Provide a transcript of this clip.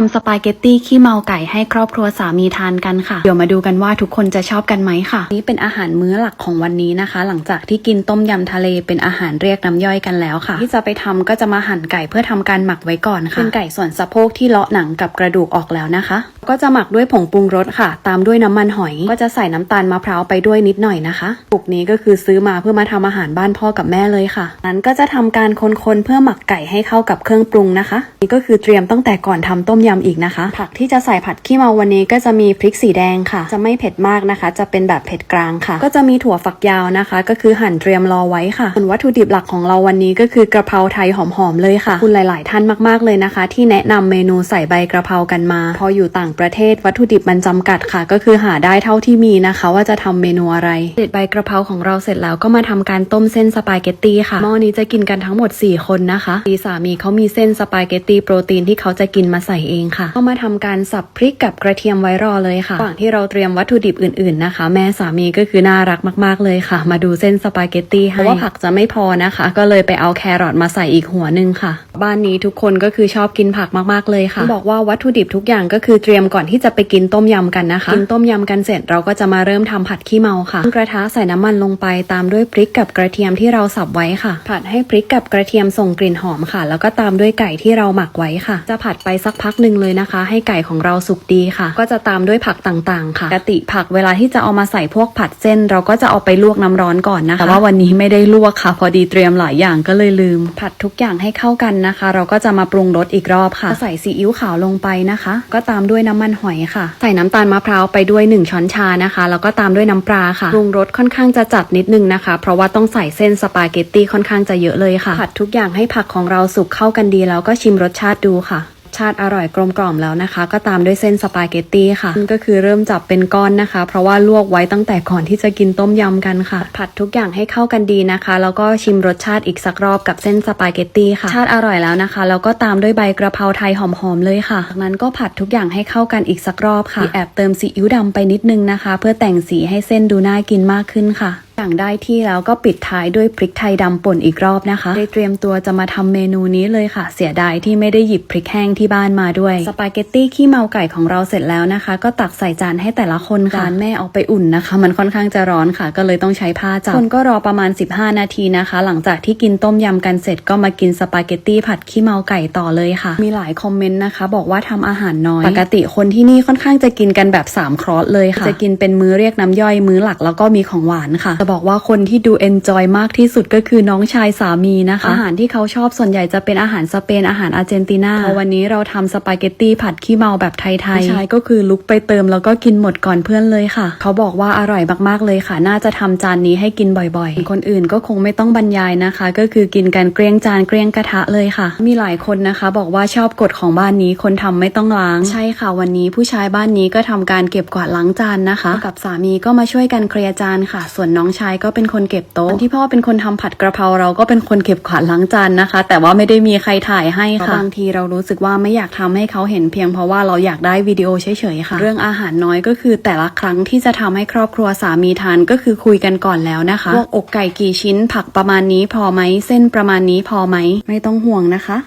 ทำสปาเกตตี้ขี้เมาไก่ให้ครอบครัวสามีทานกันค่ะ เดี๋ยวมาดูกันว่าทุกคนจะชอบกันไหมค่ะ นี่เป็นอาหารมื้อหลักของวันนี้นะคะ หลังจากที่กินต้มยำทะเลเป็นอาหารเรียกน้ำย่อยกันแล้วค่ะ ที่จะไปทำก็จะมาหั่นไก่เพื่อทำการหมักไว้ก่อนค่ะเป็นไก่ส่วนสะโพกที่เลาะหนังกับกระดูกออกแล้วนะคะ ก็จะหมักด้วยผงปรุงรสค่ะ ตามด้วยน้ำมันหอย ก็จะใส่น้ำตาลมะพร้าวไปด้วยนิดหน่อยนะคะปุกนี้ก็คือซื้อมาเพื่อมาทำอาหารบ้านพ่อกับแม่เลยค่ะนั้นก็จะทำการคนๆเพื่อหมักไก่ให้เข้ากับเครื่องปรุงนะคะ นี่ก็คือเตรียมตั้งแต่ก่อนทำต้มยำอีกนะคะ ผักที่จะใส่ผัดขี้เมาวันนี้ก็จะมีพริกสีแดงค่ะ จะไม่เผ็ดมากนะคะ จะเป็นแบบเผ็ดกลางค่ะ ก็จะมีถั่วฝักยาวนะคะ ก็คือหั่นเตรียมรอไว้ค่ะส่วนวัตถุดิบหลักของเราวันนี้ก็คือกระเพราไทยหอมๆเลยค่ะ คุณหลาย ๆ ท่านมากๆเลยนะคะ ที่แนะนำเมนูใส่ใบกระเพรากันมา พออยู่ต่างประเทศวัตถุดิบมันจำกัดค่ะ ก็คือหาได้เท่าที่มีนะคะ ว่าจะทำเมนูอะไรเด็ดใบกระเพราของเราเสร็จแล้วก็มาทำการต้มเส้นสปาเกตตี้ค่ะหม้อนี้จะกินกันทั้งหมด 4 คนนะคะดีสามีเขามีเส้นสปาเกตตี้โปรตีนที่เขาจะกินมาใส่เองค่ะก็มาทำการสับพริกกับกระเทียมไว้รอเลยค่ะระหว่างที่เราเตรียมวัตถุดิบอื่นๆนะคะ แม่สามีก็คือน่ารักมาก ๆเลยค่ะ มาดูเส้นสปาเกตตี้ให้เพราะว่าผักจะไม่พอนะคะ ก็เลยไปเอาแครอทมาใส่อีกหัวหนึ่งค่ะ บ้านนี้ทุกคนก็คือชอบกินผักมากๆเลยค่ะ บอกว่าวัตถุดิบทุกอย่างก็คือเตรียมก่อนที่จะไปกินต้มยำกันนะคะกินต้มยำกันเสร็จเราก็จะมาเริ่มทำผัดขี้เมาค่ะตั้งกระทะใส่น้ำมันลงไปตามด้วยพริกกับกระเทียมที่เราสับไว้ค่ะ ผัดให้พริกกับกระเทียมส่งกลิ่นหอมค่ะ แล้วก็ตามด้วยไก่ที่เราหมักไว้ค่ะ จะผัดไปสักพักหนึ่งเลยนะคะ ให้ไก่ของเราสุกดีค่ะ ก็จะตามด้วยผักต่างๆ ค่ะปกติผักเวลาที่จะเอามาใส่พวกผัดเส้น เราก็จะเอาไปลวกน้ำร้อนก่อนนะคะ แต่ว่าวันนี้ไม่ได้ลวกค่ะ พอดีเตรียมหลายอย่างก็เลยลืม ผัดทุกอย่างให้เข้ากันนะคะ เราก็จะมาปรุงรสอีกรอบค่ะ ใส่ซีอิ๊วขาวลงไปนะคะ ก็ตามด้วยน้ำมันหอยค่ะ ใส่น้ำตาลมะพร้าวไปด้วย 1 ช้อนชานะคะ แล้วก็ตามด้วยน้ำปลาค่ะ ปรุงรสค่อนข้างจะจัดนิดนึงนะคะ เพราะว่าต้องใส่เส้นสปาเกตตี้ค่อนข้างจะเยอะเลยค่ะ ผัดทุกอย่างให้ผักของเราสุกเข้ากันดีแล้วก็ชิมรสชาติดูค่ะ ชาติอร่อยกลมกล่อมแล้วนะคะ ก็ตามด้วยเส้นสปาเกตตี้ค่ะก็คือเริ่มจับเป็นก้อนนะคะ เพราะว่าลวกไว้ตั้งแต่ก่อนที่จะกินต้มยำกันค่ะ ผัดทุกอย่างให้เข้ากันดีนะคะ แล้วก็ชิมรสชาติอีกสักรอบกับเส้นสปาเกตตี้ค่ะ ชาติอร่อยแล้วนะคะแล้วก็ตามด้วยใบกระเพราไทยหอมๆเลยค่ะจากนั้นก็ผัดทุกอย่างให้เข้ากันอีกสักรอบค่ะมีแอบเติมซีอิ๊วดำไปนิดนึงนะคะ เพื่อแต่งสีให้เส้นดูน่ากินมากขึ้นค่ะ อย่างได้ที่แล้วก็ปิดท้ายด้วยพริกไทยดำป่นอีกรอบนะคะได้เตรียมตัวจะมาทำเมนูนี้เลยค่ะ เสียดายที่ไม่ได้หยิบพริกแห้งที่บ้านมาด้วย สปาเกตตี้ขี้เมาไก่ของเราเสร็จแล้วนะคะ ก็ตักใส่จานให้แต่ละคนค่ะแม่เอาไปอุ่นนะคะ มันค่อนข้างจะร้อนค่ะ ก็เลยต้องใช้ผ้าจับคนก็รอประมาณ 15 นาทีนะคะ หลังจากที่กินต้มยำกันเสร็จก็มากินสปาเกตตี้ผัดขี้เมาไก่ต่อเลยค่ะ มีหลายคอมเมนต์นะคะ บอกว่าทำอาหารน้อย ปกติคนที่นี่ค่อนข้างจะกินกันแบบ3ครอสเลยค่ะจะกินเป็นมื้อเรียกน้ำย่อยมื้อหลักแล้วก็มีของหวานค่ะบอกว่าคนที่ดูเอนจอยมากที่สุดก็คือน้องชายสามีนะคะ อาหารที่เขาชอบส่วนใหญ่จะเป็นอาหารสเปนอาหารอาร์เจนตินาพอวันนี้เราทำสปาเกตตี้ผัดขี้เมาแบบไทยๆชายก็คือลุกไปเติมแล้วก็กินหมดก่อนเพื่อนเลยค่ะ เขาบอกว่าอร่อยมากๆเลยค่ะ น่าจะทำจานนี้ให้กินบ่อยๆ คนอื่นก็คงไม่ต้องบรรยายนะคะ ก็คือกินกันเกลี้ยงจานเกลี้ยงกระทะเลยค่ะ มีหลายคนนะคะ บอกว่าชอบกฎของบ้านนี้คนทำไม่ต้องล้าง ใช่ค่ะวันนี้ผู้ชายบ้านนี้ก็ทำการเก็บกวาดล้างจานนะคะ กับสามีก็มาช่วยกันเคลียร์จานค่ะ ส่วนน้องชายก็เป็นคนเก็บโต๊ะที่พ่อเป็นคนทำผัดกระเพราเราก็เป็นคนเก็บกวาดล้างจานนะคะ แต่ว่าไม่ได้มีใครถ่ายให้ค่ะบางทีเรารู้สึกว่าไม่อยากทำให้เขาเห็นเพียงเพราะว่าเราอยากได้วิดีโอเฉยๆค่ะ เรื่องอาหารน้อยก็คือแต่ละครั้งที่จะทำให้ครอบครัวสามีทานก็คือคุยกันก่อนแล้วนะคะพวกอกไก่กี่ชิ้นผักประมาณนี้พอไหมเส้นประมาณนี้พอไหมไม่ต้องห่วงนะคะ